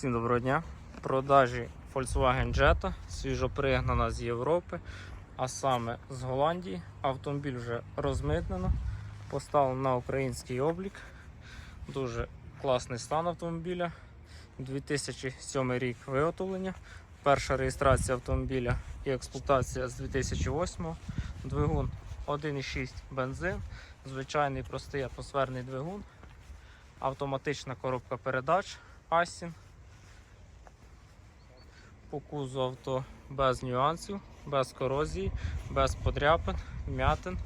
Всім доброго дня. В продажі Volkswagen Jetta, свіжопригнана з Європи, а саме з Голландії. Автомобіль вже розмитнено, поставлено на український облік. Дуже класний стан автомобіля. 2007 рік виготовлення. Перша реєстрація автомобіля і експлуатація з 2008 Двигун 1,6 бензин, звичайний простий атмосферний двигун, автоматична коробка передач Асін. По кузу авто без нюансів, без корозії, без подряпин, м'ятин.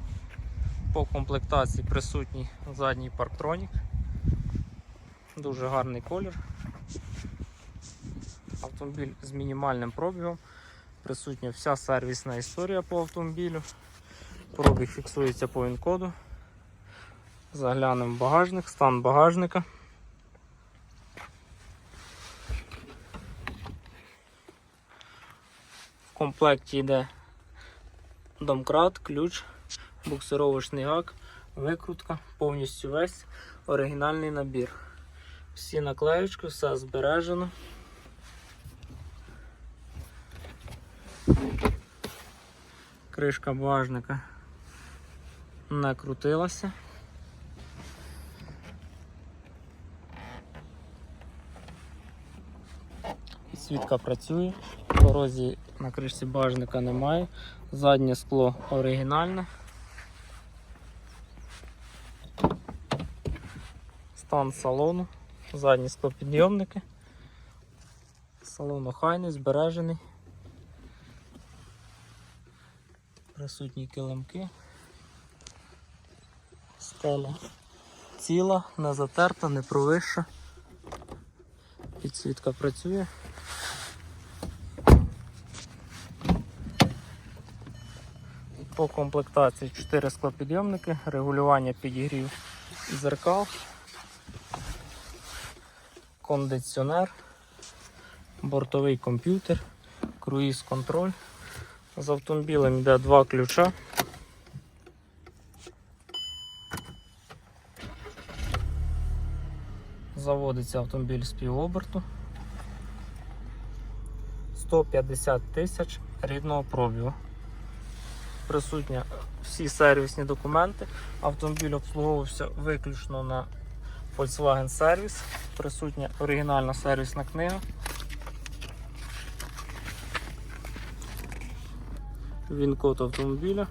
По комплектації присутній задній парктронік. Дуже гарний колір. Автомобіль з мінімальним пробігом. Присутня вся сервісна історія по автомобілю. Пробіг фіксується по ВІН-коду. Заглянемо в багажник, стан багажника. В комплекті йде домкрат, ключ, буксировочний гак, викрутка, повністю весь оригінальний набір. Всі наклеючки, все збережено. Кришка багажника не крутилася. Підсвітка працює, корозії на кришці багажника немає, заднє скло оригінальне. Стан салону, задні склопідйомники. Салон охайний, збережений. Присутні килимки. Стеля ціла, не затерта, не провища. Підсвітка працює. По комплектації 4 склопідйомники, регулювання підігрів зеркал, кондиціонер, бортовий комп'ютер, круїз контроль. З автомобілем йде два ключа. Заводиться автомобіль з півоберту. 150 тисяч рідного пробігу. Присутні всі сервісні документи. Автомобіль обслуговувався виключно на Volkswagen Service. Присутня оригінальна сервісна книга. Він код автомобіля.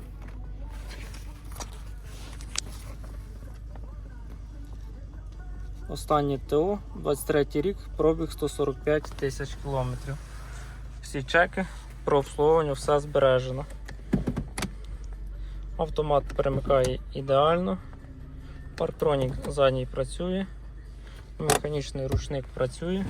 Останнє ТО, 23 рік, пробіг 145 тисяч кілометрів. Всі чеки про обслуговування все збережено. Автомат перемикає ідеально. Партронік задній працює, механічний ручник працює.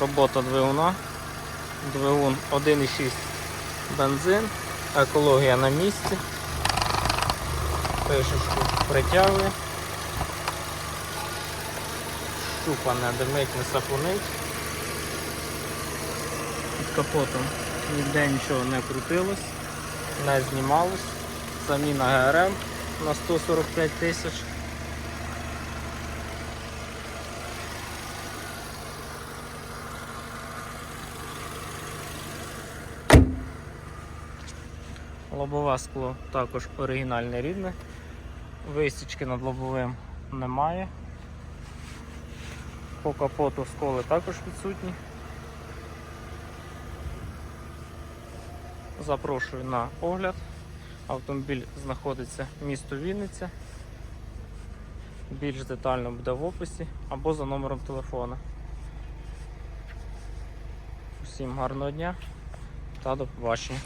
Робота двигуна. Двигун 1,6 бензин, екологія на місці. Пишечку притягує. Щупа не димить, не сапунить. Під капотом ніде нічого не крутилось, не знімалось. Заміна ГРМ на 145 тисяч. Лобове скло також оригінальне рідне. Висічки над лобовим немає. По капоту сколи також відсутні. Запрошую на огляд. Автомобіль знаходиться місто Вінниця. Більш детально буде в описі або за номером телефона. Усім гарного дня та до побачення.